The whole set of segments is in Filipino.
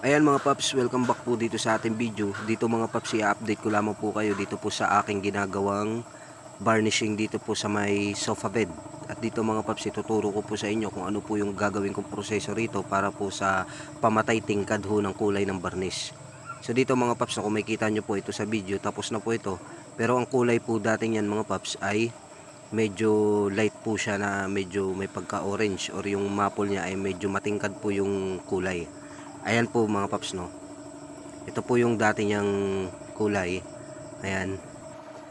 Ayan mga paps, welcome back po dito sa ating video. Dito mga paps, i-update ko lamang po kayo dito po sa aking ginagawang varnishing dito po sa may sofa bed. At dito mga paps, ituturo ko po sa inyo kung ano po yung gagawin kong proseso rito para po sa pamatay tingkad ho ng kulay ng varnish. So dito mga paps, kung makikita nyo po ito sa video, tapos na po ito. Pero ang kulay po dating yan mga paps ay medyo light po siya na medyo may pagka-orange or yung maple niya ay medyo matingkad po yung kulay. Ayan po mga paps no. Ito po yung dati niyang kulay. Ayan.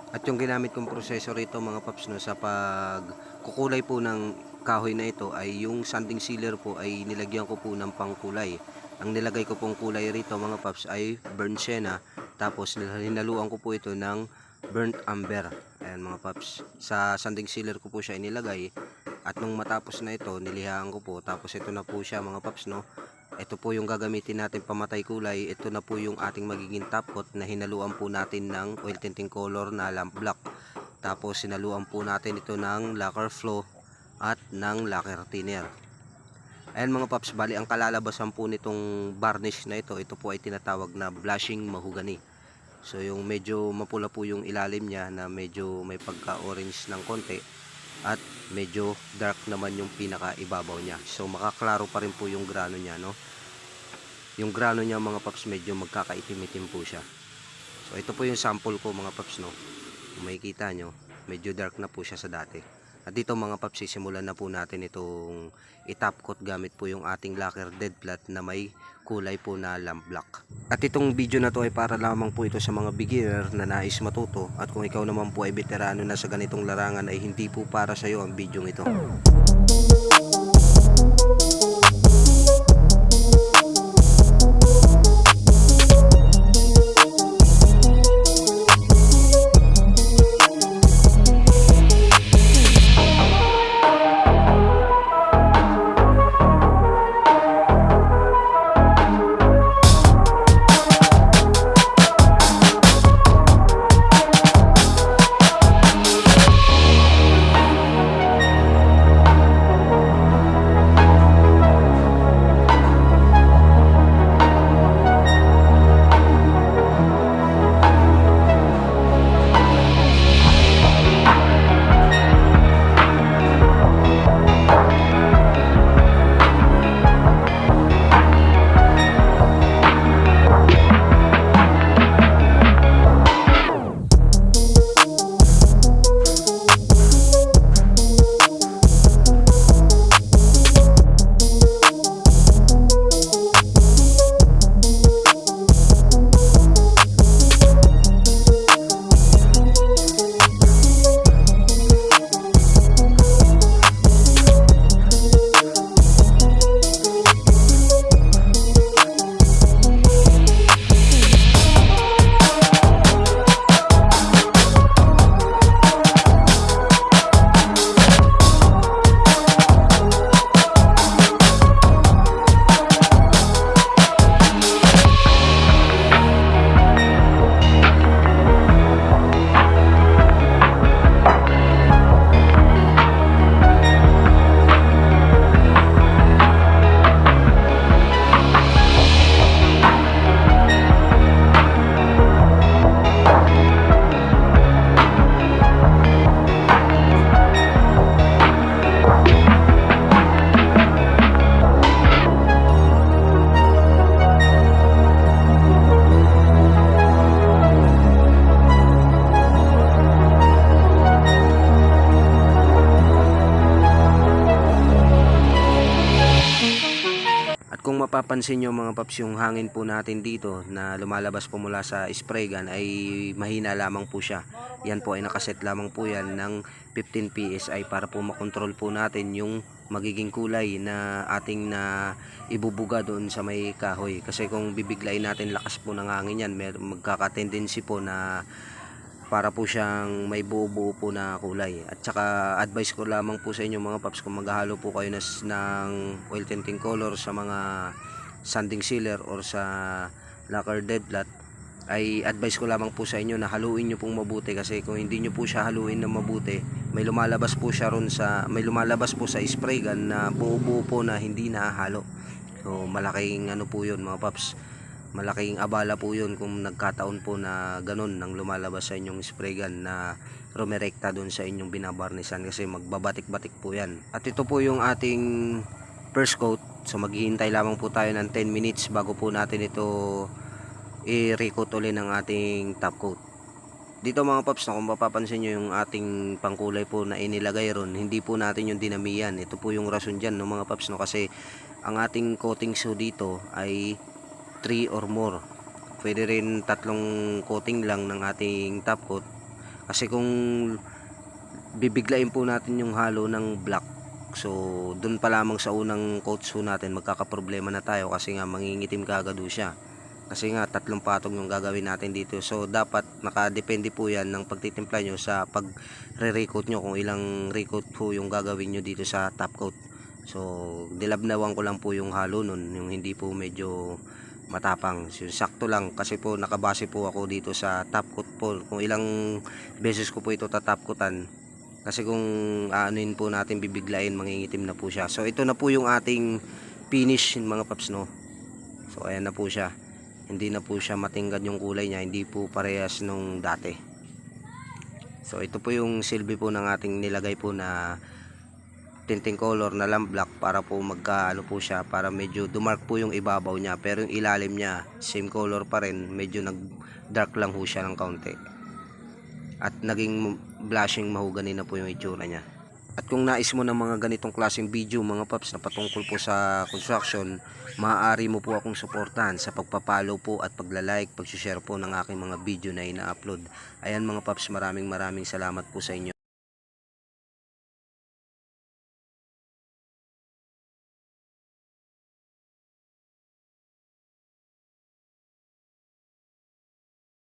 At yung ginamit kong proseso rito mga paps no sa pag kukulay po ng kahoy na ito ay yung sanding sealer po ay nilagyan ko po ng pangkulay. Ang nilagay ko pong kulay rito mga paps ay burnt sienna tapos hinaluan ko po ito ng burnt amber. Ayan mga paps. Sa sanding sealer ko po siya inilagay at nung matapos na ito nilihaan ko po tapos ito na po siya mga paps no. Ito po yung gagamitin natin pamatay kulay. Ito na po yung ating magiging top coat na hinaluan po natin ng oil tinting color na lamp black. Tapos hinaluan po natin ito ng lacquer flow at ng lacquer thinner. Ayan mga paps, bali ang kalalabasan po nitong varnish na ito, ito po ay tinatawag na blushing mahogany. So yung medyo mapula po yung ilalim niya na medyo may pagka-orange ng konti at medyo dark naman yung pinaka ibabaw niya. So makaklaro pa rin po yung grano niya, no? Yung grano niya mga paps medyo magkakaitim-itim po siya. So ito po yung sample ko mga paps, no? Kung makikita nyo, medyo dark na po siya sa dati. At dito mga paps, sisimulan na po natin itong itap coat gamit po yung ating lacquer dead flat na may kulay po na lamp black. At itong video na to ay para lamang po ito sa mga beginner na nais matuto at kung ikaw naman po ay veterano na sa ganitong larangan ay hindi po para sa iyo ang video ito. Kung mapapansin nyo mga paps yung hangin po natin dito na lumalabas po mula sa spray gun ay mahina lamang po siya. Yan po ay nakaset lamang po yan ng 15 PSI para po makontrol po natin yung magiging kulay na ating na ibubuga doon sa may kahoy. Kasi kung bibiglayin natin lakas po ng hangin yan, magkaka-tendency po na para po siyang may buo-buo po na kulay. At saka advice ko lamang po sa inyo mga paps kung maghahalo po kayo nas, ng oil tinting color sa mga sanding sealer or sa lacquer dead flat ay advice ko lamang po sa inyo na haluin nyo pong mabuti kasi kung hindi nyo po siya haluin na mabuti may lumalabas po siya ron sa may lumalabas po sa spray gun na buo-buo po na hindi nahahalo So malaking ano po yun mga paps. Malaking abala po yun kung nagkataon po na ganun nang lumalabas sa inyong spray gun na rumerekta doon sa inyong binabarnisan kasi magbabatik-batik po yan. At ito po yung ating first coat. So maghihintay lamang po tayo ng 10 minutes bago po natin ito i-recoat ulit ng ating top coat. Dito mga paps na kung mapapansin nyo yung ating pangkulay po na inilagay ron, hindi po natin yung dinamihan. Ito po yung rason dyan no mga paps no kasi ang ating coating so dito ay 3 or more. Pwede rin tatlong coating lang ng ating top coat. Kasi kung bibiglain po natin yung halo ng black So, dun pa lamang sa unang coat so natin magkakaproblema na tayo kasi nga mangingitim kagad siya. Kasi nga tatlong patong yung gagawin natin dito. So, dapat nakadepende po yan ng pagtitimpla nyo sa pag re-recoat nyo kung ilang recoat po yung gagawin nyo dito sa top coat. So, dilabnawan ko lang po yung halo nun, yung hindi po medyo matapang. Sakto lang kasi po nakabase po ako dito sa top coat po. Kung ilang beses ko po ito tatap coatan. Kasi kung aanuin po natin bibiglain, mangingitim na po siya. So, ito na po yung ating finish mga paps no. So, ayan na po siya. Hindi na po siya matingkad yung kulay niya, hindi po parehas nung dati. So, ito po yung silbi po ng ating nilagay po na tinting color na lamp black para po magka ano po siya para medyo dumark po yung ibabaw niya. Pero yung ilalim niya same color pa rin. Medyo nag dark lang ho siya ng kaunti. At naging blushing mahugani na po yung itsura niya. At kung nais mo ng mga ganitong klaseng video mga paps na patungkol po sa construction maaari mo po akong suportahan sa pagpapalo po at pagla-like, pag-share po ng aking mga video na ina-upload. Ayan mga paps maraming maraming salamat po sa inyo